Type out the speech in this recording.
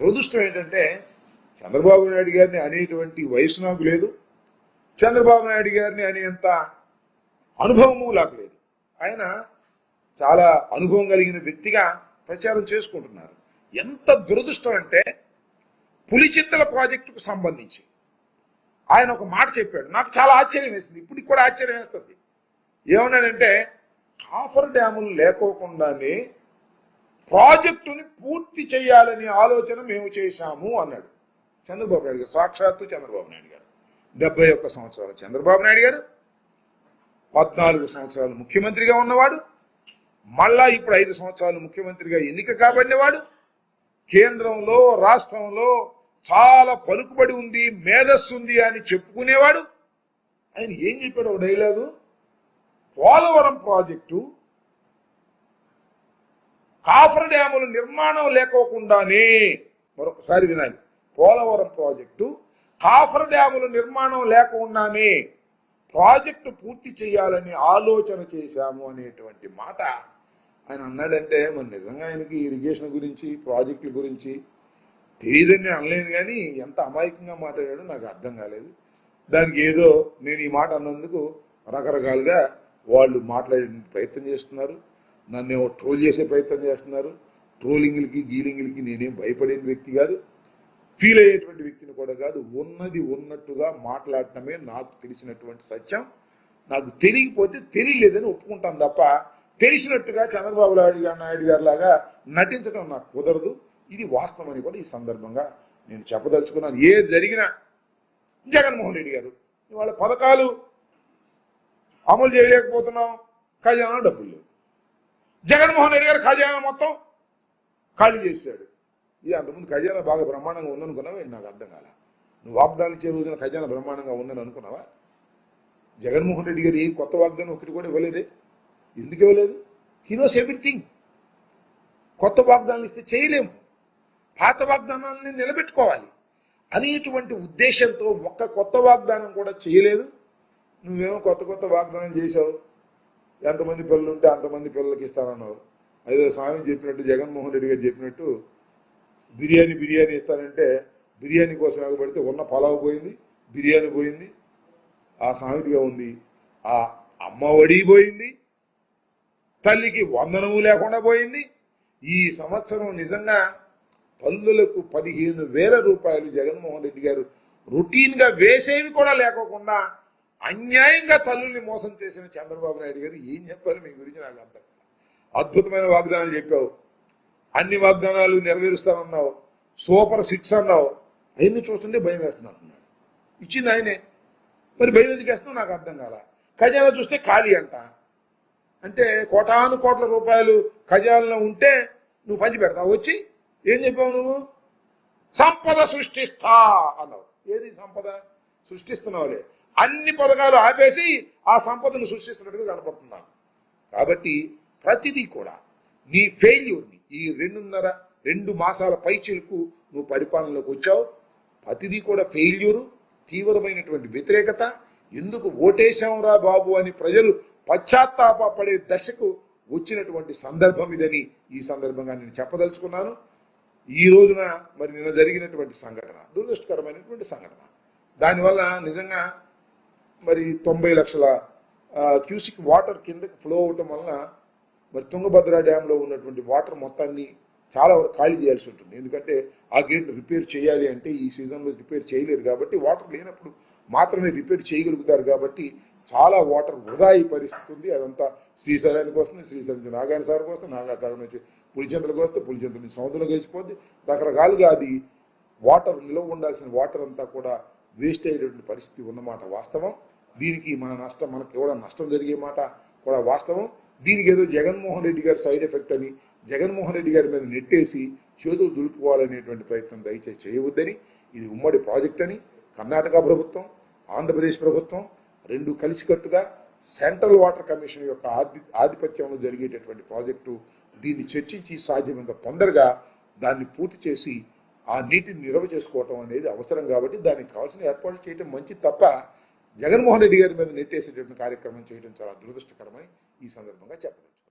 దురదృష్టం ఏంటంటే చంద్రబాబు నాయుడు గారిని అనేటువంటి వయసు నాకు లేదు. చంద్రబాబు నాయుడు గారిని అనేంత అనుభవము నాకు లేదు. ఆయన చాలా అనుభవం కలిగిన వ్యక్తిగా ప్రచారం చేసుకుంటున్నారు. ఎంత దురదృష్టం అంటే పులిచింతల ప్రాజెక్టుకు సంబంధించి. ఆయన ఒక మాట చెప్పాడు. నాకు చాలా ఆశ్చర్యం వేసింది. ఇప్పటికి కూడా ఆశ్చర్యం వేస్తుంది. ఏమన్నాడంటే కాఫర్ డ్యాములు లేకోకుండానే ప్రాజెక్టుని పూర్తి చేయాలనే ఆలోచన మేము చేశాము అన్నాడు. చంద్రబాబు నాయుడు గారు సాక్షాత్తు చంద్రబాబు నాయుడు గారు. డెబ్బై ఒక్క సంవత్సరాలు చంద్రబాబు నాయుడు గారు పద్నాలుగు సంవత్సరాలు ముఖ్యమంత్రిగా ఉన్నవాడు మళ్ళా ఇప్పుడు ఐదు సంవత్సరాలు ముఖ్యమంత్రిగా ఎన్నిక కాబడినవాడు కేంద్రంలో రాష్ట్రంలో చాలా పలుకుబడి ఉంది మేధస్సు ఉంది అని చెప్పుకునేవాడు. ఆయన ఏం చెప్పాడు ఒక డైలాగు? పోలవరం ప్రాజెక్టు కాఫర్ డ్యాములు నిర్మాణం లేకోకుండానే మరొకసారి వినాలి. పోలవరం ప్రాజెక్టు కాఫర్ డ్యాములు నిర్మాణం లేకుండానే ప్రాజెక్టు పూర్తి చేయాలని ఆలోచన చేశాము అనేటువంటి మాట ఆయన అన్నాడంటే మరి నిజంగా ఆయనకి ఇరిగేషన్ గురించి ప్రాజెక్టుల గురించి తెలియదని నేను అనలేదు కానీ ఎంత అమాయకంగా మాట్లాడాడో నాకు అర్థం కాలేదు. దానికి ఏదో నేను ఈ మాట అన్నందుకు రకరకాలుగా వాళ్ళు మాట్లాడే ప్రయత్నం చేస్తున్నారు. నన్ను ఏమో ట్రోల్ చేసే ప్రయత్నం చేస్తున్నారు. ట్రోలింగ్లకి గీలింగ్లకి నేనేం భయపడిన వ్యక్తి కాదు. ఫీల్ అయ్యేటువంటి వ్యక్తిని కూడా కాదు. ఉన్నది ఉన్నట్టుగా మాట్లాడటమే నాకు తెలిసినటువంటి సత్యం. నాకు తెలియకపోతే తెలియలేదని ఒప్పుకుంటాను తప్ప తెలిసినట్టుగా చంద్రబాబు నాయుడు గారు నాయుడు లాగా నటించడం నాకు కుదరదు. ఇది వాస్తవం అని కూడా ఈ సందర్భంగా నేను చెప్పదలుచుకున్నాను. ఏది జరిగినా జగన్మోహన్ రెడ్డి గారు ఇవాళ పథకాలు అమలు చేయలేకపోతున్నాం. ఖజానా డబ్బులు లేవు. జగన్మోహన్ రెడ్డి గారు ఖజానా మొత్తం ఖాళీ చేశాడు. ఇది అంతకుముందు ఖజానా బాగా బ్రహ్మాండంగా ఉందనుకున్నావా? నాకు అర్థం కాల? నువ్వు వాగ్దానం ఇచ్చే రోజున ఖజానా బ్రహ్మాండంగా ఉందని అనుకున్నావా? జగన్మోహన్ రెడ్డి గారు ఏ కొత్త వాగ్దానం ఒకటి కూడా ఇవ్వలేదే? ఎందుకు ఇవ్వలేదు? హీ నోస్ ఎవ్రీథింగ్ కొత్త వాగ్దానాలు ఇస్తే చేయలేము పాత వాగ్దానాలని నిలబెట్టుకోవాలి. అనేటువంటి ఉద్దేశంతో ఒక్క కొత్త వాగ్దానం కూడా చేయలేదు. నువ్వేమో కొత్త కొత్త వాగ్దానం చేసావు ఎంతమంది పిల్లలు ఉంటే అంతమంది పిల్లలకి ఇస్తానన్నారు. అదే స్వామి చెప్పినట్టు జగన్మోహన్ రెడ్డి గారు చెప్పినట్టు బిర్యానీ బిర్యానీ ఇస్తానంటే బిర్యానీ కోసం ఎగబడితే ఉన్న పలావ్ పోయింది బిర్యానీ పోయింది ఆ సామెతిగా ఉంది. ఆ అమ్మ ఒడి పోయింది తల్లికి వందనము లేకుండా పోయింది. ఈ సంవత్సరం నిజంగా తల్లులకు పదిహేను వేల రూపాయలు జగన్మోహన్ రెడ్డి గారు రొటీన్గా వేసేవి కూడా లేకోకుండా అన్యాయంగా తల్లుల్ని మోసం చేసిన చంద్రబాబు నాయుడు గారు ఏం చెప్పారు మీ గురించి నాకు అర్థం అద్భుతమైన వాగ్దానాలు చెప్పావు. అన్ని వాగ్దానాలు నెరవేరుస్తానన్నావు. సూపర్ సిక్స్ అన్నావు. అవన్నీ చూస్తుంటే భయం వేస్తుంది అంటున్నాడు ఇచ్చింది ఆయనే. మరి భయం ఎందుకు వేస్తున్నావు? నాకు అర్థం కాల. ఖజానా చూస్తే ఖాళీ అంట. అంటే కోటాను కోట్ల రూపాయలు ఖజానాలో ఉంటే నువ్వు పంచి పెడతావు. వచ్చి ఏం చెప్పావు నువ్వు? సంపద సృష్టిస్తా అన్నావు. ఏది సంపద? సృష్టిస్తున్నావులే. అన్ని పథకాలు ఆపేసి ఆ సంపదను సృష్టిస్తున్నట్టుగా కనపడుతున్నాను. కాబట్టి ప్రతిదీ కూడా నీ ఫెయిల్యూర్ని ఈ రెండున్నర రెండు మాసాల పైచిలకు నువ్వు పరిపాలనలోకి వచ్చావు. ప్రతిదీ కూడా ఫెయిల్యూరు తీవ్రమైనటువంటి వ్యతిరేకత. ఎందుకు ఓటేశాంరా బాబు అని ప్రజలు పశ్చాత్తాపడే దశకు వచ్చినటువంటి సందర్భం ఇదని ఈ సందర్భంగా నేను చెప్పదలుచుకున్నాను. ఈ రోజున మరి నిన్న జరిగినటువంటి సంఘటన దురదృష్టకరమైనటువంటి సంఘటన. దానివల్ల నిజంగా మరి తొంభై లక్షల క్యూసిక్ వాటర్ కిందకి ఫ్లో అవటం వలన మరి తుంగభద్ర డ్యాంలో ఉన్నటువంటి వాటర్ మొత్తాన్ని చాలా వరకు ఖాళీ చేయాల్సి ఉంటుంది. ఎందుకంటే ఆ గేట్ రిపేర్ చేయాలి అంటే ఈ సీజన్లో రిపేర్ చేయలేరు కాబట్టి వాటర్ లేనప్పుడు మాత్రమే రిపేర్ చేయగలుగుతారు కాబట్టి చాలా వాటర్ వృధా అయ్యే పరిస్థితి ఉంది. అదంతా శ్రీశైలానికి వస్తుంది శ్రీశైలం నుంచి నాగార్జున సాగర్కి వస్తుంది నాగార్జున నుంచి పులిచెంతలకు వస్తే పులిచెంతల నుంచి సముద్రంలో కలిసిపోద్ది రకరకాలుగా అది వాటర్ నిల్వ ఉండాల్సిన వాటర్ అంతా కూడా వేస్ట్ అయ్యేటువంటి పరిస్థితి ఉన్నమాట వాస్తవం. దీనికి మన నష్టం మనకి ఎవడ నష్టం జరిగే మాట కూడా వాస్తవం. దీనికి ఏదో జగన్మోహన్ రెడ్డి గారి సైడ్ ఎఫెక్ట్ అని జగన్మోహన్ రెడ్డి గారి మీద నెట్టేసి చేతులు దులుపుకోవాలనేటువంటి ప్రయత్నం దయచేసి చేయవద్దని ఇది ఉమ్మడి ప్రాజెక్ట్ అని కర్ణాటక ప్రభుత్వం ఆంధ్రప్రదేశ్ ప్రభుత్వం రెండు కలిసికట్టుగా సెంట్రల్ వాటర్ కమిషన్ యొక్క ఆధి ఆధిపత్యంలో జరిగేటటువంటి ప్రాజెక్టు దీన్ని చర్చించి సాధ్యమైనంత తొందరగా దాన్ని పూర్తి చేసి ఆ నీటిని నిల్వ చేసుకోవటం అనేది అవసరం కాబట్టి దానికి కావాల్సిన ఏర్పాట్లు చేయడం మంచి తప్ప జగన్మోహన్ రెడ్డి గారి మీద నెట్టేసేటటువంటి కార్యక్రమం చేయడం చాలా దురదృష్టకరమని ఈ సందర్భంగా చెప్పవచ్చు